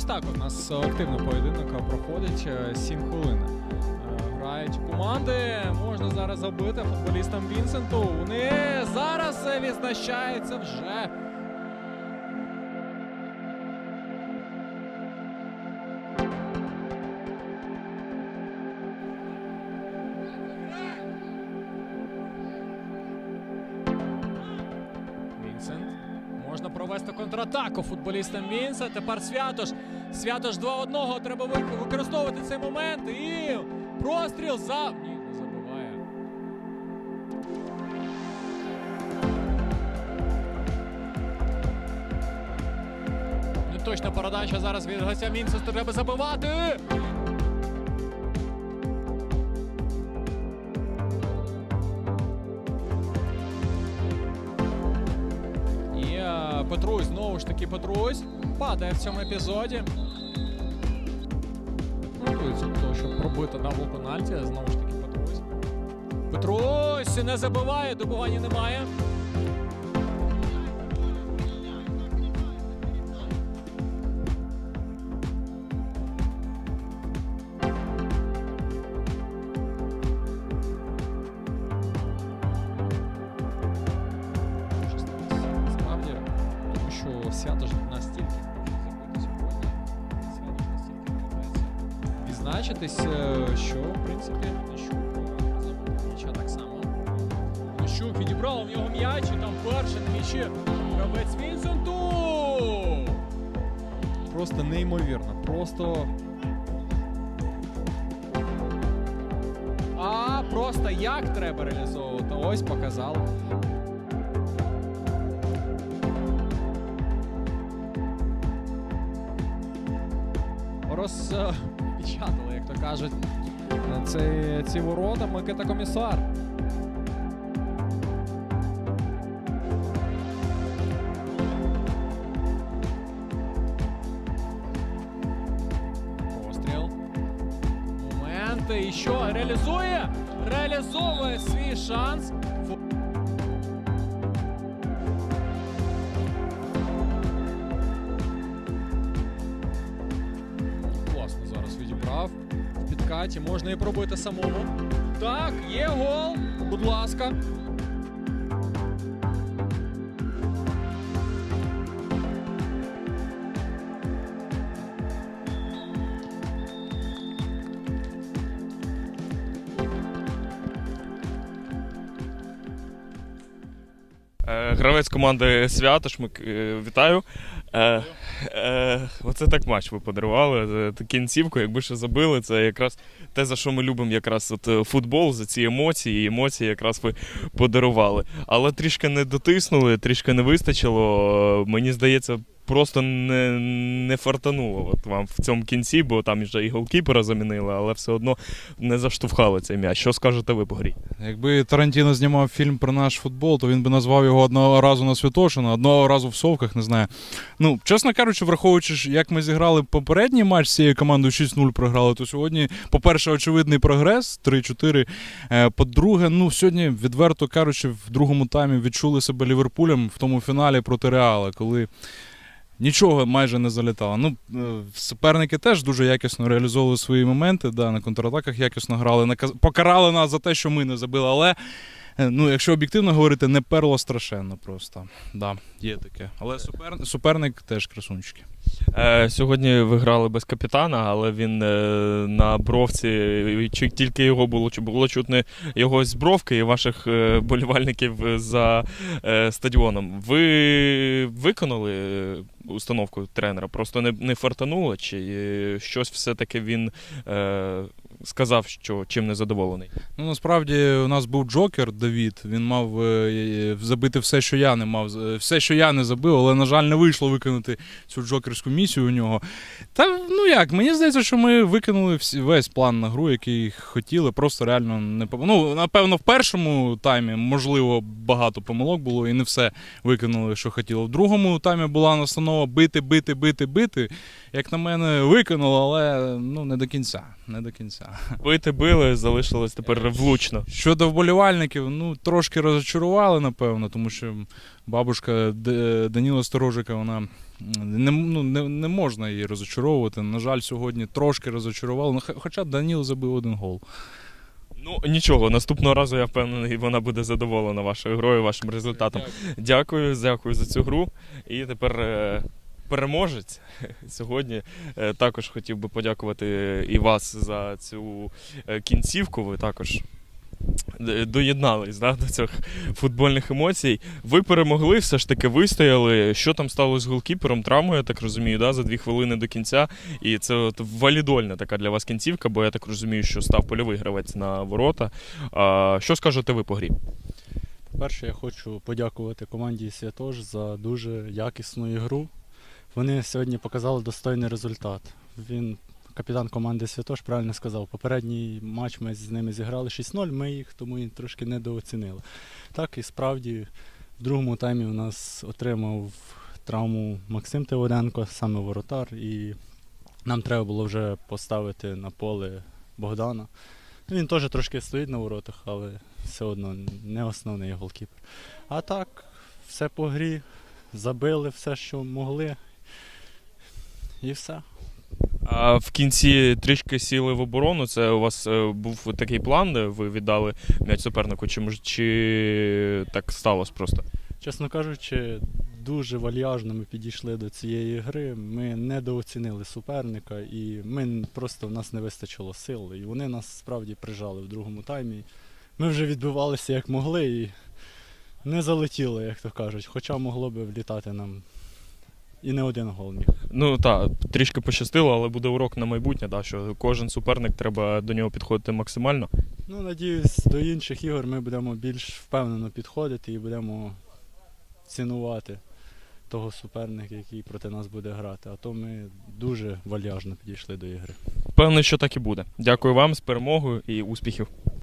Ось так у нас активно поєдинок проходить 7 хвилин. Е, Грають команди. Можна зараз забити футболістам Вінсенту. Вони зараз е, відзначаються вже. Можна провести контратаку футболістам Вінса. Тепер Святош. Святош 2-1. Треба ви- використовувати цей момент. І простріл за. Ні, не забуває. Неточна передача зараз від гостя Мінцесту. Треба забивати. Петрусь, знову ж таки Петрусь, падає в цьому епізоді. Готується до того, щоб пробити дабл пенальті. Знову ж таки Петрусь. Петрусь не забиває, добування немає. Свято ж настільки може сьогодні. Свято ж настільки намагається відзначитись, е, що в принципі забув м'яча так само. Нищук відібрав в нього м'яч, і там перший м'ячі гравець Вінсенту. Просто неймовірно. Просто. А просто як треба реалізовувати? Ось показали. Розпечатали, як то кажуть, ці, ці ворота Микита Комісар. Постріл. Моменти. І що? Реалізує? Реалізовує свій шанс. В можна і пробити самому. Так, є гол. Будь ласка. Е, Гравець команди Святош, е, вітаю. Е, е, оце так матч ви подарували. Е, Кінцівку, якби ще забили, це якраз те, за що ми любимо якраз от е, футбол, за ці емоції. І емоції якраз ви подарували. Але трішки не дотиснули, трішки не вистачило. Е, Мені здається, просто не, не фартануло от вам в цьому кінці, бо там вже і голкіпера замінили, але все одно не заштовхали цей м'яч. Що скажете ви по грі? Якби Тарантіно знімав фільм про наш футбол, то він би назвав його одного разу на Святошина, одного разу в совках, не знаю. Ну, чесно кажучи, враховуючи, як ми зіграли попередній матч з цією командою 6-0 програли, то сьогодні, по-перше, очевидний прогрес 3-4. Е, По-друге, ну сьогодні, відверто кажучи, в другому таймі відчули себе Ліверпулем в тому фіналі проти Реала, коли. Нічого майже не залітало. Ну, е, суперники теж дуже якісно реалізовували свої моменти, да, на контратаках якісно грали, покарали нас за те, що ми не забили. Але ну, якщо об'єктивно говорити, не перло страшенно просто. Да, є таке. Але супер, суперник теж красунчики. Е, сьогодні ви грали без капітана, але він е, на бровці, чи тільки його було, чи було чутно його з бровки і ваших е, болівальників за е, стадіоном. Ви виконали е, установку тренера? Просто не, не фартануло, чи е, щось все-таки він е, сказав, що чим не задоволений? Ну, насправді у нас був Джокер Давід. Він мав е, е, забити все, що я не мав, е, все, що я не забив, але, на жаль, не вийшло виконати цю джокерську місію у нього. Та ну як, мені здається, що ми виконали всі, весь план на гру, який хотіли. Просто реально не Ну, напевно, в першому таймі, можливо, багато помилок було і не все виконали, що хотіли. В другому таймі була настанова бити, бити, бити, бити. Як на мене, виконало, але ну не до кінця. Не до кінця. Бити били, залишилось тепер влучно. Щодо вболівальників, ну трошки розчарували, напевно, тому що бабушка Даніла Сторожика, вона не, ну, не, не можна її розочаровувати. На жаль, сьогодні трошки розочарували. Ну, хоча Даніл забив один гол. Ну нічого, наступного разу я впевнений, вона буде задоволена вашою грою, вашим результатом. Дякую, дякую за цю гру. І тепер е, переможець сьогодні. Е, також хотів би подякувати і вас за цю е, кінцівку. Ви також. Доєднались да, до цих футбольних емоцій. Ви перемогли, все ж таки вистояли. Що там сталося з голкіпером? Травмою, я так розумію, да, за дві хвилини до кінця. І це от валідольна така для вас кінцівка, бо я так розумію, що став польовий гравець на ворота. А, що скажете ви по грі? Перше, я хочу подякувати команді Святош за дуже якісну ігру. Вони сьогодні показали достойний результат. Він, капітан команди Святош, правильно сказав, попередній матч ми з ними зіграли 6-0, ми їх тому і трошки недооцінили. Так і справді в другому таймі у нас отримав травму Максим Тиводенко, саме воротар, і нам треба було вже поставити на поле Богдана. Він теж трошки стоїть на воротах, але все одно не основний голкіпер. А так, все по грі, забили все, що могли. І все. А в кінці трішки сіли в оборону. Це у вас е, був такий план, де ви віддали м'яч супернику, чи, мож- чи так сталося просто? Чесно кажучи, дуже вальяжно ми підійшли до цієї гри. Ми недооцінили суперника, і ми просто в нас не вистачило сил. І вони нас справді прижали в другому таймі. Ми вже відбивалися як могли і не залетіло, як то кажуть. Хоча могло би влітати нам і не один гол міг. Ну так, трішки пощастило, але буде урок на майбутнє, да, що кожен суперник треба до нього підходити максимально. Ну, надіюсь, до інших ігор ми будемо більш впевнено підходити і будемо цінувати того суперника, який проти нас буде грати. А то ми дуже вальяжно підійшли до ігри. Певний, що так і буде. Дякую вам з перемогою і успіхів.